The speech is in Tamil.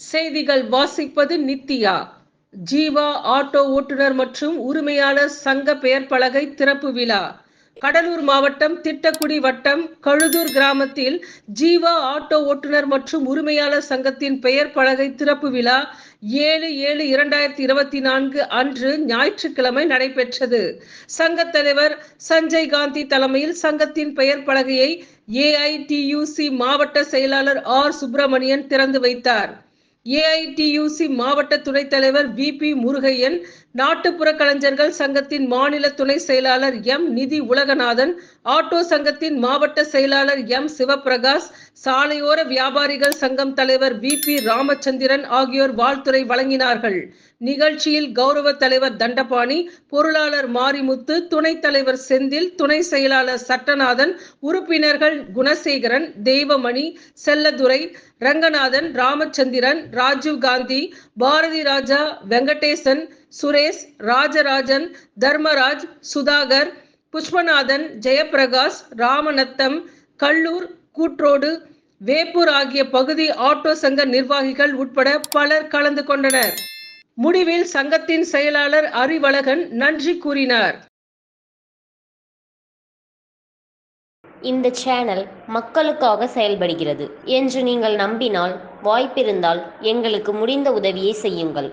செய்திகள் வாசிப்பது நித்யா. ஜீவா ஆட்டோ ஓட்டுநர் மற்றும் உரிமையாளர் சங்க பெயர் பலகை திறப்பு விழா. கடலூர் மாவட்டம் திட்டக்குடி வட்டம் கழுதூர் கிராமத்தில் ஜீவா ஆட்டோ ஓட்டுநர் மற்றும் உரிமையாளர் சங்கத்தின் பெயர் பலகை திறப்பு விழா ஏழு ஏழு இரண்டாயிரத்தி இருபத்தி நான்கு அன்று ஞாயிற்றுக்கிழமை நடைபெற்றது. சங்கத் தலைவர் சஞ்சய் காந்தி தலைமையில் சங்கத்தின் பெயர் பலகையை ஏஐடியூசி மாவட்ட செயலாளர் ஆர் சுப்பிரமணியன் திறந்து வைத்தார். ஏஐடியூசி மாவட்ட துணைத் தலைவர் வி பி முருகையன் நாட்டுப்புற கலைஞர்கள் சங்கத்தின் மாநில துணை செயலாளர் எம் நிதி உலகநாதன் ஆட்டோ சங்கத்தின் மாவட்ட செயலாளர் எம் சிவபிரகாஷ் சாலையோர வியாபாரிகள் சங்கம் தலைவர் வி பி ராமச்சந்திரன் ஆகியோர் வாழ்த்துரை வழங்கினார்கள். நிகழ்ச்சியில் கௌரவ தலைவர் தண்டபாணி பொருளாளர் மாரிமுத்து துணைத் தலைவர் செந்தில் துணை செயலாளர் சட்டநாதன் உறுப்பினர்கள் குணசேகரன் தெய்வமணி செல்லதுரை ரங்கநாதன் ராமச்சந்திரன் ராஜீவ் காந்தி பாரதி ராஜா வெங்கடேசன் சுரேஷ் ராஜராஜன் தர்மராஜ் சுதாகர் புஷ்பநாதன் ஜெயபிரகாஷ் ராமநத்தம் கல்லூர் கூற்றோடு வேப்பூர் ஆகிய பகுதி ஆட்டோ சங்க நிர்வாகிகள் உட்பட பலர் கலந்து கொண்டனர். முடிவில் சங்கத்தின் செயலாளர் அறிவழகன் நன்றி கூறினார். இந்த சேனல் மக்களுக்காக செயல்படுகிறது என்று நீங்கள் நம்பினால் வாய்ப்பிருந்தால் எங்களுக்கு முடிந்த உதவியை செய்யுங்கள்.